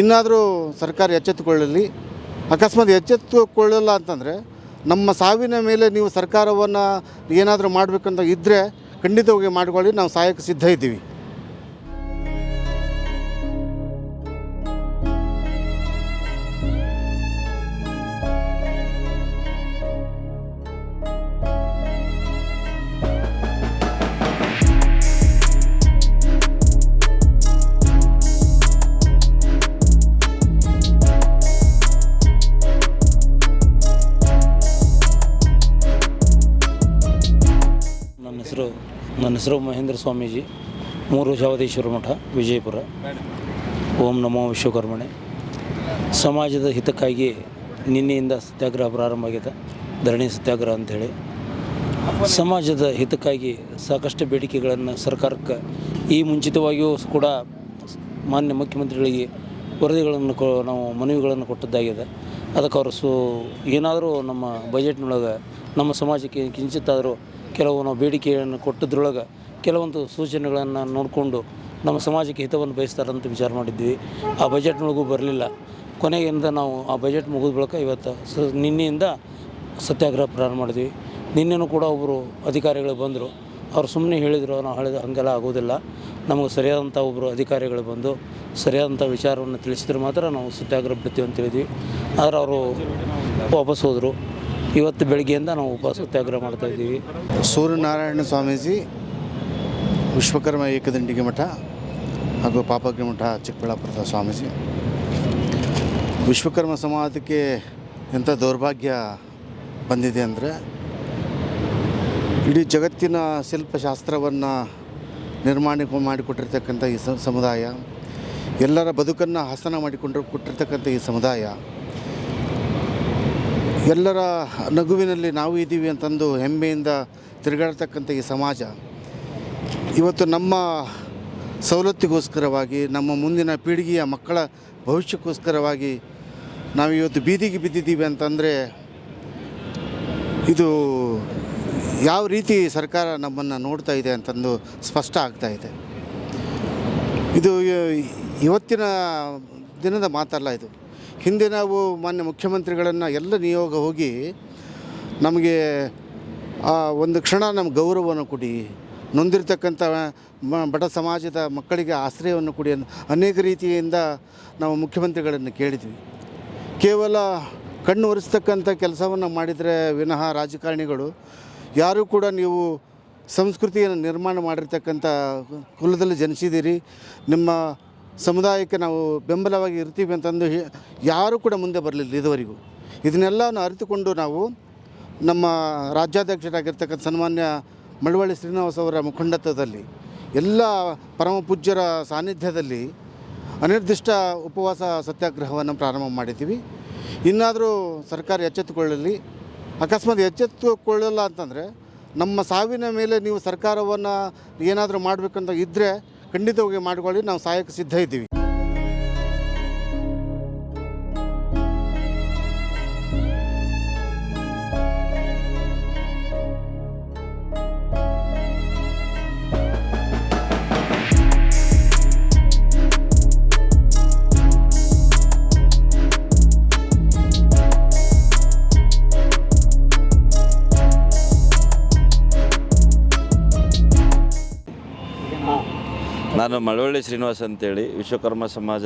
ಇನ್ನಾದರೂ ಸರ್ಕಾರ ಎಚ್ಚೆತ್ತುಕೊಳ್ಳಲಿ. ಅಕಸ್ಮಾತ್ ಎಚ್ಚೆತ್ತುಕೊಳ್ಳಲ್ಲ ಅಂತಂದರೆ ನಮ್ಮ ಸಾವಿನ ಮೇಲೆ ನೀವು ಸರ್ಕಾರವನ್ನು ಏನಾದರೂ ಮಾಡಬೇಕಂತ ಇದ್ದರೆ ಖಂಡಿತವಾಗಿ ಮಾಡಿಕೊಳ್ಳಿ. ನಾವು ಸಹಾಯಕ್ಕೆ ಸಿದ್ಧ ಇದ್ದೀವಿ. ನನ್ನ ಹೆಸರು ನನ್ನ ಹೆಸರು ಮಹೇಂದ್ರ ಸ್ವಾಮೀಜಿ. ಮೂರು ಜಾವದೇಶ್ವರ ಮಠ, ವಿಜಯಪುರ. ಓಂ ನಮೋ ವಿಶ್ವಕರ್ಮಣೆ. ಸಮಾಜದ ಹಿತಕ್ಕಾಗಿ ನಿನ್ನೆಯಿಂದ ಸತ್ಯಾಗ್ರಹ ಪ್ರಾರಂಭ ಆಗಿದೆ ಧರಣಿ ಸತ್ಯಾಗ್ರಹ ಅಂಥೇಳಿ ಸಮಾಜದ ಹಿತಕ್ಕಾಗಿ ಸಾಕಷ್ಟು ಬೇಡಿಕೆಗಳನ್ನು ಸರ್ಕಾರಕ್ಕೆ ಈ ಮುಂಚಿತವಾಗಿಯೂ ಕೂಡ ಮಾನ್ಯ ಮುಖ್ಯಮಂತ್ರಿಗಳಿಗೆ ವರದಿಗಳನ್ನು ನಾವು ಮನವಿಗಳನ್ನು ಕೊಟ್ಟದ್ದಾಗಿದೆ. ಅದಕ್ಕೆ ಅವರು ಸು, ಏನಾದರೂ ನಮ್ಮ ಬಜೆಟ್ನೊಳಗೆ ನಮ್ಮ ಸಮಾಜಕ್ಕೆ ಕಿಂಚಿತ್ತಾದರೂ ಕೆಲವು ನಾವು ಬೇಡಿಕೆಯನ್ನು ಕೊಟ್ಟದ್ರೊಳಗೆ ಕೆಲವೊಂದು ಸೂಚನೆಗಳನ್ನು ನೋಡಿಕೊಂಡು ನಮ್ಮ ಸಮಾಜಕ್ಕೆ ಹಿತವನ್ನು ಬಯಸ್ತಾರಂತ ವಿಚಾರ ಮಾಡಿದ್ವಿ ಆ ಬಜೆಟ್ನೊಳಗೂ ಬರಲಿಲ್ಲ. ಕೊನೆಯಿಂದ ನಾವು ಆ ಬಜೆಟ್ ಮುಗಿದ ಬಳಿಕ ಇವತ್ತು ಸ ನಿನ್ನೆಯಿಂದ ಸತ್ಯಾಗ್ರಹ ಪ್ರಾರಂಭ ಮಾಡಿದ್ವಿ. ನಿನ್ನೆನೂ ಕೂಡ ಒಬ್ಬರು ಅಧಿಕಾರಿಗಳು ಬಂದರು. ಅವ್ರು ಸುಮ್ಮನೆ ಹೇಳಿದರು, ನಾವು ಹೇಳಿದ ಹಾಗೆಲ್ಲ ಆಗೋದಿಲ್ಲ. ನಮಗೆ ಸರಿಯಾದಂಥ ಒಬ್ಬರು ಅಧಿಕಾರಿಗಳು ಬಂದು ಸರಿಯಾದಂಥ ವಿಚಾರವನ್ನು ತಿಳಿಸಿದ್ರೆ ಮಾತ್ರ ನಾವು ಸತ್ಯಾಗ್ರಹ ಬಿಡ್ತೀವಿ ಅಂತ ಹೇಳಿದ್ವಿ. ಆದರೆ ಅವರು ವಾಪಸ್ ಹೋದರು. ಇವತ್ತು ಬೆಳಗ್ಗೆಯಿಂದ ನಾವು ಉಪವಾಸ ಸತ್ಯಾಗ್ರಹ ಮಾಡ್ತಾಯಿದ್ದೀವಿ ಸೂರ್ಯನಾರಾಯಣ ಸ್ವಾಮೀಜಿ, ವಿಶ್ವಕರ್ಮ ಏಕದಂಡಿಗೆ ಮಠ ಹಾಗೂ ಪಾಪಗ್ರಿ ಮಠ ಚಿಕ್ಕಬಳ್ಳಾಪುರದ ಸ್ವಾಮೀಜಿ. ವಿಶ್ವಕರ್ಮ ಸಮಾಜಕ್ಕೆ ಎಂಥ ದೌರ್ಭಾಗ್ಯ ಬಂದಿದೆ ಅಂದರೆ, ಇಡೀ ಜಗತ್ತಿನ ಶಿಲ್ಪಶಾಸ್ತ್ರವನ್ನು ನಿರ್ಮಾಣ ಮಾಡಿಕೊಟ್ಟಿರ್ತಕ್ಕಂಥ ಈ ಸಮುದಾಯ, ಎಲ್ಲರ ಬದುಕನ್ನು ಹಸನ ಮಾಡಿಕೊಂಡು ಕೊಟ್ಟಿರ್ತಕ್ಕಂಥ ಈ ಸಮುದಾಯ ಎಲ್ಲರ ನಗುವಿನಲ್ಲಿ ನಾವು ಇದ್ದೀವಿ ಅಂತಂದು ಹೆಮ್ಮೆಯಿಂದ ತಿರುಗಾಡ್ತಕ್ಕಂಥ ಈ ಸಮಾಜ, ಇವತ್ತು ನಮ್ಮ ಸವಲತ್ತಿಗೋಸ್ಕರವಾಗಿ, ನಮ್ಮ ಮುಂದಿನ ಪೀಳಿಗೆಯ ಮಕ್ಕಳ ಭವಿಷ್ಯಕ್ಕೋಸ್ಕರವಾಗಿ ನಾವು ಇವತ್ತು ಬೀದಿಗೆ ಬಿದ್ದಿದ್ದೀವಿ ಅಂತಂದರೆ ಇದು ಯಾವ ರೀತಿ ಸರ್ಕಾರ ನಮ್ಮನ್ನು ನೋಡ್ತಾ ಇದೆ ಅಂತಂದು ಸ್ಪಷ್ಟ ಆಗ್ತಾ ಇದೆ. ಇದು ಇವತ್ತಿನ ದಿನದ ಮಾತಲ್ಲ ಇದು. ಹಿಂದೆ ನಾವು ಮಾನ್ಯ ಮುಖ್ಯಮಂತ್ರಿಗಳನ್ನು ಎಲ್ಲ ನಿಯೋಗ ಹೋಗಿ ನಮಗೆ ಒಂದು ಕ್ಷಣ ನಮ್ಮ ಗೌರವವನ್ನು ಕೊಡಿ. ನೊಂದಿರ್ತಕ್ಕಂಥ ಬಡ ಸಮಾಜದ ಮಕ್ಕಳಿಗೆ ಆಶ್ರಯವನ್ನು ಕೊಡಿ ಅನೇಕ ರೀತಿಯಿಂದ ನಾವು ಮುಖ್ಯಮಂತ್ರಿಗಳನ್ನು ಕೇಳಿದ್ವಿ. ಕೇವಲ ಕಣ್ಣು ಒರೆಸ್ತಕ್ಕಂಥ ಕೆಲಸವನ್ನು ಮಾಡಿದರೆ ವಿನಃ ರಾಜಕಾರಣಿಗಳು, ಯಾರೂ ಕೂಡ ನೀವು ಸಂಸ್ಕೃತಿಯನ್ನು ನಿರ್ಮಾಣ ಮಾಡಿರ್ತಕ್ಕಂಥ ಕುಲದಲ್ಲಿ ಜನಿಸಿದ್ದೀರಿ. ನಿಮ್ಮ ಸಮುದಾಯಕ್ಕೆ ನಾವು ಬೆಂಬಲವಾಗಿ ಇರ್ತೀವಿ ಅಂತಂದು ಯಾರೂ ಕೂಡ ಮುಂದೆ ಬರಲಿಲ್ಲ ಇದುವರೆಗೂ. ಇದನ್ನೆಲ್ಲವನ್ನು ಅರಿತುಕೊಂಡು ನಾವು ನಮ್ಮ ರಾಜ್ಯಾಧ್ಯಕ್ಷರಾಗಿರ್ತಕ್ಕಂಥ ಸನ್ಮಾನ್ಯ ಮಳವಳ್ಳಿ ಶ್ರೀನಿವಾಸ ಅವರ ಮುಖಂಡತ್ವದಲ್ಲಿ, ಎಲ್ಲ ಪರಮ ಪೂಜ್ಯರ ಸಾನ್ನಿಧ್ಯದಲ್ಲಿ ಅನಿರ್ದಿಷ್ಟ ಉಪವಾಸ ಸತ್ಯಾಗ್ರಹವನ್ನು ಪ್ರಾರಂಭ ಮಾಡಿದ್ದೀವಿ. ಇನ್ನಾದರೂ ಸರ್ಕಾರ ಎಚ್ಚೆತ್ತುಕೊಳ್ಳಲಿ. ಅಕಸ್ಮಾತ್ ಎಚ್ಚೆತ್ತುಕೊಳ್ಳಲ್ಲ ಅಂತಂದರೆ ನಮ್ಮ ಸಾವಿನ ಮೇಲೆ ನೀವು ಸರ್ಕಾರವನ್ನು ಏನಾದರೂ ಮಾಡಬೇಕಂತ ಇದ್ದರೆ ಖಂಡಿತವಾಗಿ ಮಾಡಿಕೊಳ್ಳಿ ನಾವು ಸಹಾಯಕ್ಕೆ ಸಿದ್ಧ ಇದ್ದೀವಿ. ನಾನು ಮಳವಳ್ಳಿ ಶ್ರೀನಿವಾಸ್ ಅಂತೇಳಿ ವಿಶ್ವಕರ್ಮ ಸಮಾಜ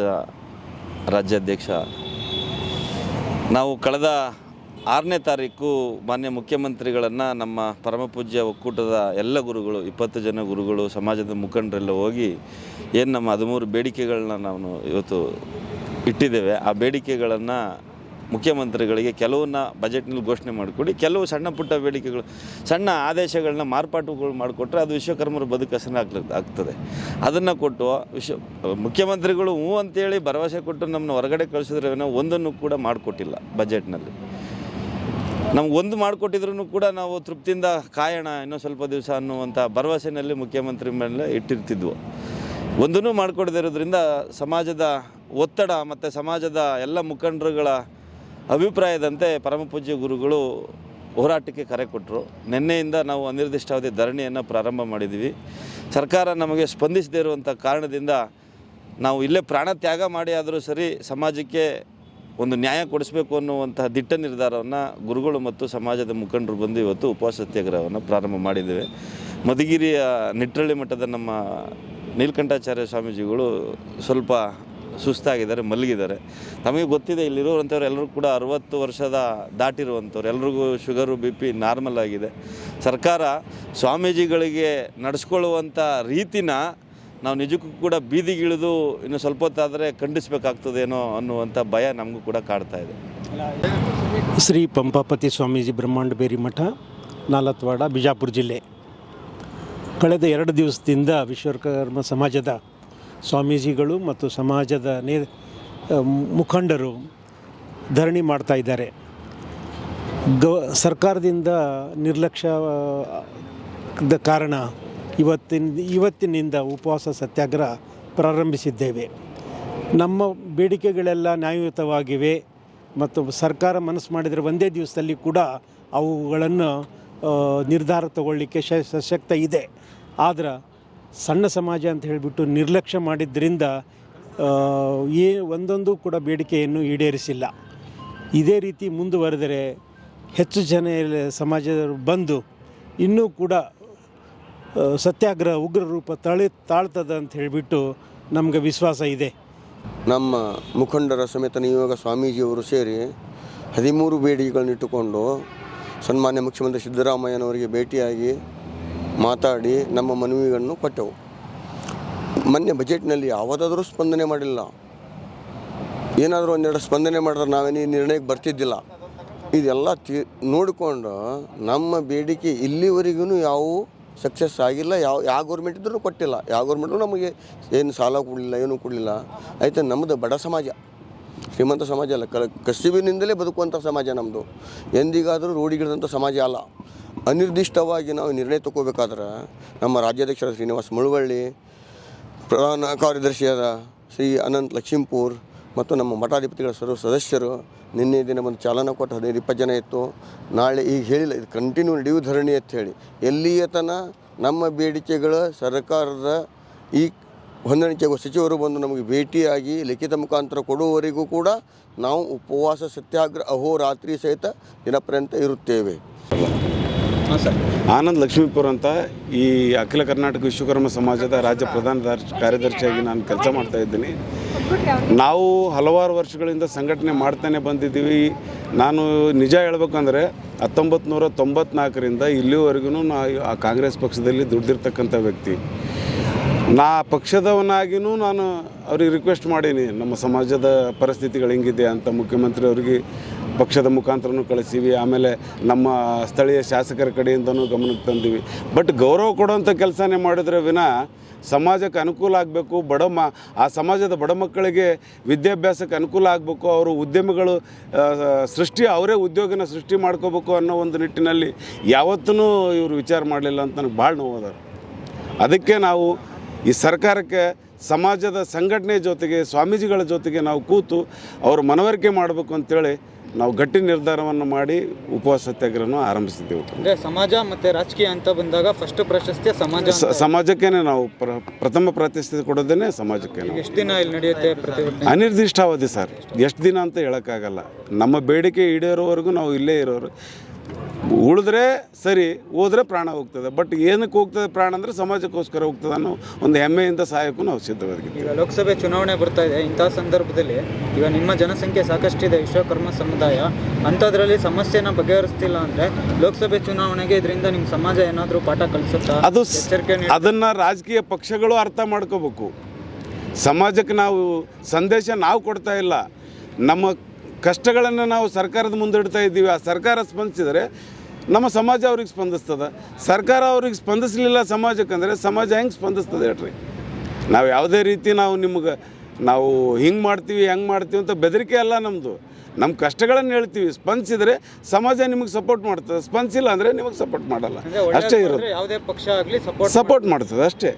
ರಾಜ್ಯಾಧ್ಯಕ್ಷ. ನಾವು ಕಳೆದ ಆರನೇ ತಾರೀಕು ಮಾನ್ಯ ಮುಖ್ಯಮಂತ್ರಿಗಳನ್ನು ನಮ್ಮ ಪರಮಪೂಜ್ಯ ಒಕ್ಕೂಟದ ಎಲ್ಲ ಗುರುಗಳು, ಇಪ್ಪತ್ತು ಜನ ಗುರುಗಳು, ಸಮಾಜದ ಮುಖಂಡರೆಲ್ಲ ಹೋಗಿ ಏನು ನಮ್ಮ ಹದಿಮೂರು ಬೇಡಿಕೆಗಳನ್ನ ನಾವು ಇವತ್ತು ಇಟ್ಟಿದ್ದೇವೆ. ಆ ಬೇಡಿಕೆಗಳನ್ನು ಮುಖ್ಯಮಂತ್ರಿಗಳಿಗೆ ಕೆಲವನ್ನ ಬಜೆಟ್ನಲ್ಲಿ ಘೋಷಣೆ ಮಾಡಿಕೊಡಿ, ಕೆಲವು ಸಣ್ಣ ಪುಟ್ಟ ಬೇಡಿಕೆಗಳು, ಸಣ್ಣ ಆದೇಶಗಳನ್ನ ಮಾರ್ಪಾಟುಗಳು ಮಾಡಿಕೊಟ್ರೆ ಅದು ವಿಶ್ವಕರ್ಮರ ಬದುಕಸನ ಹಸನ ಆಗ್ಲ, ಆಗ್ತದೆ. ಅದನ್ನು ಕೊಟ್ಟು ವಿಶ್ವ, ಮುಖ್ಯಮಂತ್ರಿಗಳು ಹ್ಞೂ ಅಂತೇಳಿ ಭರವಸೆ ಕೊಟ್ಟು ನಮ್ಮನ್ನು ಹೊರಗಡೆ ಕಳಿಸಿದ್ರೆ ವಿನಃ ಒಂದನ್ನು ಕೂಡ ಮಾಡಿಕೊಟ್ಟಿಲ್ಲ ಬಜೆಟ್ನಲ್ಲಿ ನಮ್ಗೆ ಒಂದು ಮಾಡಿಕೊಟ್ಟಿದ್ರು ಕೂಡ ನಾವು ತೃಪ್ತಿಯಿಂದ ಕಾಯೋಣ ಇನ್ನೂ ಸ್ವಲ್ಪ ದಿವಸ ಅನ್ನುವಂಥ ಭರವಸೆಯಲ್ಲಿ ಮುಖ್ಯಮಂತ್ರಿ ಮೇಲೆ ಇಟ್ಟಿರ್ತಿದ್ವು. ಒಂದನ್ನು ಮಾಡಿಕೊಡದಿರೋದ್ರಿಂದ ಸಮಾಜದ ಒತ್ತಡ ಮತ್ತು ಸಮಾಜದ ಎಲ್ಲ ಮುಖಂಡರುಗಳ ಅಭಿಪ್ರಾಯದಂತೆ ಪರಮಪೂಜ್ಯ ಗುರುಗಳು ಹೋರಾಟಕ್ಕೆ ಕರೆ ಕೊಟ್ಟರು ನಿನ್ನೆಯಿಂದ ನಾವು ಅನಿರ್ದಿಷ್ಟಾವಧಿ ಧರಣಿಯನ್ನು ಪ್ರಾರಂಭ ಮಾಡಿದ್ದೀವಿ ಸರ್ಕಾರ ನಮಗೆ ಸ್ಪಂದಿಸದೇ ಇರುವಂಥ ಕಾರಣದಿಂದ ನಾವು ಇಲ್ಲೇ ಪ್ರಾಣ ತ್ಯಾಗ ಮಾಡಿ ಆದರೂ ಸರಿ ಸಮಾಜಕ್ಕೆ ಒಂದು ನ್ಯಾಯ ಕೊಡಿಸಬೇಕು ಅನ್ನುವಂತಹ ದಿಟ್ಟ ನಿರ್ಧಾರವನ್ನು ಗುರುಗಳು ಮತ್ತು ಸಮಾಜದ ಮುಖಂಡರು ಬಂದು ಇವತ್ತು ಉಪವಾಸ ಸತ್ಯಾಗ್ರಹವನ್ನು ಪ್ರಾರಂಭ ಮಾಡಿದ್ದೇವೆ. ಮಧುಗಿರಿಯ ನಿಟ್ಟಳ್ಳಿ ಮಠದ ನಮ್ಮ ನೀಲಕಂಠಾಚಾರ್ಯ ಸ್ವಾಮೀಜಿಗಳು ಸ್ವಲ್ಪ ಸುಸ್ತಾಗಿದ್ದಾರೆ, ಮಲಗಿದ್ದಾರೆ. ತಮಗೆ ಗೊತ್ತಿದೆ, ಇಲ್ಲಿರುವಂಥವ್ರು ಎಲ್ಲರೂ ಕೂಡ ಅರವತ್ತು ವರ್ಷದ ದಾಟಿರುವಂಥವ್ರು. ಎಲ್ರಿಗೂ ಶುಗರು, ಬಿ ಪಿ ನಾರ್ಮಲ್ ಆಗಿದೆ. ಸರ್ಕಾರ ಸ್ವಾಮೀಜಿಗಳಿಗೆ ನಡೆಸ್ಕೊಳ್ಳುವಂಥ ರೀತಿನ ನಾವು ನಿಜಕ್ಕೂ ಕೂಡ ಬೀದಿಗಿಳಿದು ಇನ್ನು ಸ್ವಲ್ಪ ಹೊತ್ತಾದರೆ ಖಂಡಿಸಬೇಕಾಗ್ತದೇನೋ ಅನ್ನುವಂಥ ಭಯ ನಮಗೂ ಕೂಡ ಕಾಡ್ತಾ ಇದೆ. ಶ್ರೀ ಪಂಪಾಪತಿ ಸ್ವಾಮೀಜಿ ಬ್ರಹ್ಮಾಂಡ ಬೇರಿ ಮಠ, ನಾಲತ್ವಾಡ, ಬಿಜಾಪುರ ಜಿಲ್ಲೆ. ಕಳೆದ ಎರಡು ದಿವಸದಿಂದ ವಿಶ್ವಕರ್ಮ ಸಮಾಜದ ಸ್ವಾಮೀಜಿಗಳು ಮತ್ತು ಸಮಾಜದ ನೇ ಮುಖಂಡರು ಧರಣಿ ಮಾಡ್ತಾ ಇದ್ದಾರೆ. ಗವ, ಸರ್ಕಾರದಿಂದ ನಿರ್ಲಕ್ಷ್ಯದ ಕಾರಣ ಇವತ್ತಿನ, ಇವತ್ತಿನಿಂದ ಉಪವಾಸ ಸತ್ಯಾಗ್ರಹ ಪ್ರಾರಂಭಿಸಿದ್ದೇವೆ. ನಮ್ಮ ಬೇಡಿಕೆಗಳೆಲ್ಲ ನ್ಯಾಯಯುತವಾಗಿವೆ ಮತ್ತು ಸರ್ಕಾರ ಮನಸ್ಸು ಮಾಡಿದರೆ ಒಂದೇ ದಿವಸದಲ್ಲಿ ಕೂಡ ಅವುಗಳನ್ನು ನಿರ್ಧಾರ ತಗೊಳ್ಳಿಕ್ಕೆ ಸಶಕ್ತ ಇದೆ. ಆದ್ರೆ ಸಣ್ಣ ಸಮಾಜ ಅಂತ ಹೇಳಿಬಿಟ್ಟು ನಿರ್ಲಕ್ಷ್ಯ ಮಾಡಿದ್ದರಿಂದ ಈ ಒಂದೊಂದು ಕೂಡ ಬೇಡಿಕೆಯನ್ನು ಈಡೇರಿಸಿಲ್ಲ. ಇದೇ ರೀತಿ ಮುಂದುವರೆದರೆ ಹೆಚ್ಚು ಜನ ಸಮಾಜದವರು ಬಂದು ಇನ್ನೂ ಕೂಡ ಸತ್ಯಾಗ್ರಹ, ಉಗ್ರ ರೂಪ ತಳಿ ತಾಳ್ತದ ಅಂತ ಹೇಳಿಬಿಟ್ಟು ನಮಗೆ ವಿಶ್ವಾಸ ಇದೆ. ನಮ್ಮ ಮುಖಂಡರ ಸಮೇತ ನಿಯೋಗ ಸ್ವಾಮೀಜಿಯವರು ಸೇರಿ ಹದಿಮೂರು ಬೇಡಿಕೆಗಳನ್ನಿಟ್ಟುಕೊಂಡು ಸನ್ಮಾನ್ಯ ಮುಖ್ಯಮಂತ್ರಿ ಸಿದ್ದರಾಮಯ್ಯನವರಿಗೆ ಭೇಟಿಯಾಗಿ ಮಾತಾಡಿ ನಮ್ಮ ಮನವಿಗಳನ್ನು ಕೊಟ್ಟೆವು. ಮೊನ್ನೆ ಬಜೆಟ್ನಲ್ಲಿ ಯಾವುದಾದ್ರೂ ಸ್ಪಂದನೆ ಮಾಡಿಲ್ಲ. ಏನಾದರೂ ಒಂದೆರಡು ಸ್ಪಂದನೆ ಮಾಡಿದ್ರೆ ನಾವೇನು ಈ ನಿರ್ಣಯಕ್ಕೆ ಬರ್ತಿದ್ದಿಲ್ಲ. ಇದೆಲ್ಲ ತಿ, ನೋಡಿಕೊಂಡು ನಮ್ಮ ಬೇಡಿಕೆ ಇಲ್ಲಿವರೆಗೂ ಯಾವ ಸಕ್ಸಸ್ ಆಗಿಲ್ಲ. ಯಾವ ಯಾವ ಗೌರ್ಮೆಂಟ್ ಇದ್ರೂ ಕೊಟ್ಟಿಲ್ಲ. ಯಾವ ಗೌರ್ಮೆಂಟು ನಮಗೆ ಏನು ಸಾಲ ಕೊಡಲಿಲ್ಲ, ಏನೂ ಕೊಡಲಿಲ್ಲ. ಆಯಿತು, ನಮ್ಮದು ಬಡ ಸಮಾಜ. ಶ್ರೀಮಂತ ಸಮಾಜ ಅಲ್ಲ. ಕಸಿಬಿನಿಂದಲೇ ಬದುಕುವಂಥ ಸಮಾಜ ನಮ್ಮದು ಎಂದಿಗಾದರೂ ರೂಢಿಗಿಳಿದಂಥ ಸಮಾಜ ಅಲ್ಲ. ಅನಿರ್ದಿಷ್ಟವಾಗಿ ನಾವು ನಿರ್ಣಯ ತಗೋಬೇಕಾದ್ರೆ ನಮ್ಮ ರಾಜ್ಯಾಧ್ಯಕ್ಷರ ಶ್ರೀನಿವಾಸ ಮುಳುವಳ್ಳಿ, ಪ್ರಧಾನ ಕಾರ್ಯದರ್ಶಿಯಾದ ಶ್ರೀ ಅನಂತ್ ಲಕ್ಷ್ಮೀಪುರ್ ಮತ್ತು ನಮ್ಮ ಮಠಾಧಿಪತಿಗಳ ಸರ್ವ ಸದಸ್ಯರು ನಿನ್ನೆ ದಿನ ಒಂದು ಚಾಲನೆ ಕೊಟ್ಟು ಹದಿನೈದು, ಇಪ್ಪತ್ತು ಜನ ಇತ್ತು. ನಾಳೆ ಈಗ ಹೇಳಿಲ್ಲ, ಇದು ಕಂಟಿನ್ಯೂ ನಡೆಯುವ ಧರಣಿ ಅಂತ ಹೇಳಿ. ಎಲ್ಲಿಯ ತನ ನಮ್ಮ ಬೇಡಿಕೆಗಳು ಸರ್ಕಾರದ ಈ ಹೊಂದಾಣಿಕೆ ಸಚಿವರು ಬಂದು ನಮಗೆ ಭೇಟಿಯಾಗಿ ಲಿಖಿತ ಮುಖಾಂತರ ಕೊಡುವವರೆಗೂ ಕೂಡ ನಾವು ಉಪವಾಸ ಸತ್ಯಾಗ್ರಹ, ಅಹೋರಾತ್ರಿ ಸಹಿತ ದಿನಪರ್ಯಂತ ಇರುತ್ತೇವೆ. ಆನಂದ್ ಲಕ್ಷ್ಮೀಪುರ ಅಂತ ಈ ಅಖಿಲ ಕರ್ನಾಟಕ ವಿಶ್ವಕರ್ಮ ಸಮಾಜದ ರಾಜ್ಯ ಪ್ರಧಾನ ದಾರ್- ಕಾರ್ಯದರ್ಶಿಯಾಗಿ ನಾನು ಕೆಲಸ ಮಾಡ್ತಾ ಇದ್ದೀನಿ. ನಾವು ಹಲವಾರು ವರ್ಷಗಳಿಂದ ಸಂಘಟನೆ ಮಾಡ್ತಾನೆ ಬಂದಿದ್ದೀವಿ. ನಾನು ನಿಜ ಹೇಳ್ಬೇಕಂದ್ರೆ ಹತ್ತೊಂಬತ್ತು ನೂರ ತೊಂಬತ್ನಾಲ್ಕರಿಂದ ಇಲ್ಲಿವರೆಗೂ ನಾ ಆ ಕಾಂಗ್ರೆಸ್ ಪಕ್ಷದಲ್ಲಿ ದುಡ್ದಿರ್ತಕ್ಕಂಥ ವ್ಯಕ್ತಿ. ನಾ ಪಕ್ಷದವನಾಗಿಯೂ ನಾನು ಅವ್ರಿಗೆ ರಿಕ್ವೆಸ್ಟ್ ಮಾಡೀನಿ, ನಮ್ಮ ಸಮಾಜದ ಪರಿಸ್ಥಿತಿಗಳು ಹೆಂಗಿದೆ ಅಂತ ಮುಖ್ಯಮಂತ್ರಿ ಅವರಿಗೆ. ಪಕ್ಷದ ಮುಖಾಂತರನೂ ಕಳಿಸೀವಿ ಆಮೇಲೆ ನಮ್ಮ ಸ್ಥಳೀಯ ಶಾಸಕರ ಕಡೆಯಿಂದನೂ ಗಮನಕ್ಕೆ ತಂದೀವಿ. ಬಟ್ ಗೌರವ ಕೊಡುವಂಥ ಕೆಲಸನೇ ಮಾಡಿದ್ರೆ ವಿನ ಸಮಾಜಕ್ಕೆ ಅನುಕೂಲ ಆಗಬೇಕು. ಬಡ ಮ, ಆ ಸಮಾಜದ ಬಡ ಮಕ್ಕಳಿಗೆ ವಿದ್ಯಾಭ್ಯಾಸಕ್ಕೆ ಅನುಕೂಲ ಆಗಬೇಕು. ಅವರು ಉದ್ಯಮಗಳು ಸೃಷ್ಟಿ, ಅವರೇ ಉದ್ಯೋಗನ ಸೃಷ್ಟಿ ಮಾಡ್ಕೋಬೇಕು ಅನ್ನೋ ಒಂದು ನಿಟ್ಟಿನಲ್ಲಿ ಯಾವತ್ತೂ ಇವರು ವಿಚಾರ ಮಾಡಲಿಲ್ಲ ಅಂತ ನನಗೆ ಭಾಳ ನೋವದ ಅದಕ್ಕೆ ನಾವು ಈ ಸರ್ಕಾರಕ್ಕೆ, ಸಮಾಜದ ಸಂಘಟನೆ ಜೊತೆಗೆ, ಸ್ವಾಮೀಜಿಗಳ ಜೊತೆಗೆ ನಾವು ಕೂತು ಅವರು ಮನವರಿಕೆ ಮಾಡಬೇಕು ಅಂತೇಳಿ ನಾವು ಗಟ್ಟಿ ನಿರ್ಧಾರವನ್ನು ಮಾಡಿ ಉಪವಾಸ ಸತ್ಯಾಗ್ರಹವನ್ನು ಆರಂಭಿಸಿದ್ದೆವು. ಅಂದ್ರೆ ಸಮಾಜ ಮತ್ತೆ ರಾಜಕೀಯ ಅಂತ ಬಂದಾಗ ಫಸ್ಟ್ ಪ್ರಶಸ್ತಿ ಸಮಾಜ ಸಮಾಜಕ್ಕೇನೆ ನಾವು ಪ್ರ ಪ್ರಥಮ ಪ್ರಾತಿಷ್ಠ್ಯ ಕೊಡೋದೇನೆ ಸಮಾಜಕ್ಕೆ ಎಷ್ಟು ದಿನ ಇಲ್ಲಿ ನಡೆಯುತ್ತೆ ಪ್ರತಿಭಟನೆ? ಅನಿರ್ದಿಷ್ಟಾವಧಿ ಸರ್. ಎಷ್ಟು ದಿನ ಅಂತ ಹೇಳೋಕ್ಕಾಗಲ್ಲ. ನಮ್ಮ ಬೇಡಿಕೆ ಈಡೇರೋವರೆಗೂ ನಾವು ಇಲ್ಲೇ ಇರೋರು. ಉಳಿದ್ರೆ ಸರಿ ಹೋದ್ರೆ ಪ್ರಾಣ ಹೋಗ್ತದೆ. ಬಟ್ ಏನಕ್ಕೆ ಹೋಗ್ತದೆ ಪ್ರಾಣ ಅಂದರೆ ಸಮಾಜಕ್ಕೋಸ್ಕರ ಹೋಗ್ತದೆ ಅನ್ನೋ ಒಂದು ಹೆಮ್ಮೆಯಿಂದ ಸಹಾಯಕ್ಕೂ ನಾವು ಸಿದ್ಧವಾಗಿದ್ದೀವಿ. ಈಗ ಲೋಕಸಭೆ ಚುನಾವಣೆ ಬರ್ತಾ ಇದೆ. ಇಂಥ ಸಂದರ್ಭದಲ್ಲಿ ಈಗ ನಿಮ್ಮ ಜನಸಂಖ್ಯೆ ಸಾಕಷ್ಟಿದೆ. ವಿಶ್ವಕರ್ಮ ಸಮುದಾಯ. ಅಂಥದ್ರಲ್ಲಿ ಸಮಸ್ಯೆನ ಬಗೆಹರಿಸ್ತಿಲ್ಲ ಅಂದ್ರೆ ಲೋಕಸಭೆ ಚುನಾವಣೆಗೆ ಇದರಿಂದ ನಿಮ್ಮ ಸಮಾಜ ಏನಾದರೂ ಪಾಠ ಕಲಿಸುತ್ತಾ? ಅದು ಎಚ್ಚರಿಕೆ ಅದನ್ನು ರಾಜಕೀಯ ಪಕ್ಷಗಳು ಅರ್ಥ ಮಾಡ್ಕೋಬೇಕು. ಸಮಾಜಕ್ಕೆ ನಾವು ಸಂದೇಶ ನಾವು ಕೊಡ್ತಾ ಇಲ್ಲ. ನಮ್ಮ ಕಷ್ಟಗಳನ್ನು ನಾವು ಸರ್ಕಾರದ ಮುಂದಿಡ್ತಾ ಇದ್ದೀವಿ ಆ ಸರ್ಕಾರ ಸ್ಪಂದಿಸಿದರೆ ನಮ್ಮ ಸಮಾಜ ಅವ್ರಿಗೆ ಸ್ಪಂದಿಸ್ತದೆ. ಸರ್ಕಾರ ಅವ್ರಿಗೆ ಸ್ಪಂದಿಸಲಿಲ್ಲ ಸಮಾಜಕ್ಕೆ ಅಂದರೆ ಸಮಾಜ ಹೆಂಗೆ ಸ್ಪಂದಿಸ್ತದೆ ಹೇಳ್ರಿ. ನಾವು ಯಾವುದೇ ರೀತಿ ನಾವು ನಿಮ್ಗೆ ನಾವು ಹಿಂಗೆ ಮಾಡ್ತೀವಿ ಹೆಂಗೆ ಮಾಡ್ತೀವಿ ಅಂತ ಬೆದರಿಕೆ ಅಲ್ಲ ನಮ್ಮದು ನಮ್ಮ ಕಷ್ಟಗಳನ್ನು ಹೇಳ್ತೀವಿ ಸ್ಪಂದಿಸಿದರೆ ಸಮಾಜ ನಿಮಗೆ ಸಪೋರ್ಟ್ ಮಾಡ್ತದೆ. ಸ್ಪಂದಿಸಿಲ್ಲ ಅಂದರೆ ನಿಮಗೆ ಸಪೋರ್ಟ್ ಮಾಡಲ್ಲ. ಅಷ್ಟೇ ಇರೋದು. ಯಾವುದೇ ಪಕ್ಷ ಆಗಲಿ ಸಪೋರ್ಟ್ ಸಪೋರ್ಟ್ ಮಾಡ್ತದೆ ಅಷ್ಟೇ.